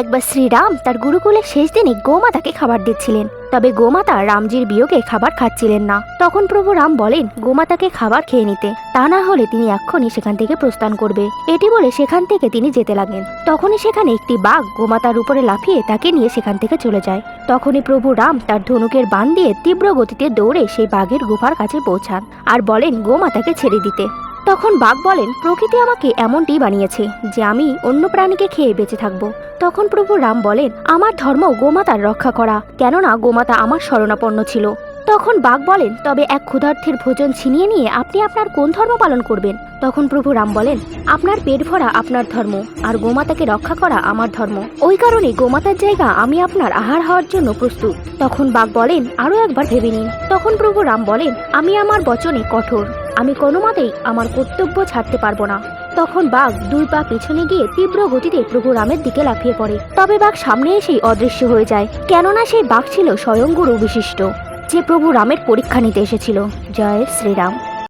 একবার শ্রীরাম তার গুরুকুলের শেষ দিনে গোমাতাকে খাবার দিচ্ছিলেন। তবে গোমাতা রামজির বিয়োগে খাবার খাচ্ছিলেন না। তখন প্রভু রাম বলেন, গোমাতাকে খাবার খেয়ে নিতে। তা না হলে তিনি এক্ষুনি সেখান থেকে প্রস্থান করবে। এটি বলে সেখান থেকে তিনি যেতে লাগেন তখনই সেখানে একটি বাঘ গোমাতার উপরে লাফিয়ে তাকে নিয়ে সেখান থেকে চলে যায়। তখনই প্রভু রাম তার ধনুকের বান দিয়ে তীব্র গতিতে দৌড়ে সেই বাঘের গুফার কাছে পৌঁছান আর বলেন, গোমাতাকে ছেড়ে দিতে। তখন বাঘ বলেন, প্রকৃতি আমাকে এমনটি বানিয়েছে যে আমি অন্য প্রাণীকে খেয়ে বেঁচে থাকব। তখন প্রভু রাম বলেন, আমার ধর্ম গোমাতার রক্ষা করা, কেননা গোমাতা আমার শরণাপন্ন ছিল। তখন বাঘ বলেন, তবে এক ক্ষুধার্থের ভোজন ছিনিয়ে নিয়ে আপনি আপনার কোন ধর্ম পালন করবেন? তখন প্রভু রাম বলেন, আপনার পেট ভরা আপনার ধর্ম আর গোমাতাকে রক্ষা করা আমার ধর্ম। ওই কারণে গোমাতার জায়গা আমি আপনার আহার হওয়ার জন্য প্রস্তুত। তখন বাঘ বলেন, আরও একবার ভেবে নিন। তখন প্রভু রাম বলেন, আমি আমার বচনে কঠোর। আমি কোনো মতেই আমার কর্তব্য ছাড়তে পারব না। তখন বাঘ দুই পা পিছনে গিয়ে তীব্র গতিতে প্রভু রামের দিকে লাফিয়ে পড়ে। তবে বাঘ সামনে এসেই অদৃশ্য হয়ে যায়। কেননা সেই বাঘ ছিল স্বয়ং গুরু বিশিষ্ট, যে প্রভু রামের পরীক্ষা নিতে এসেছিল। জয় শ্রীরাম।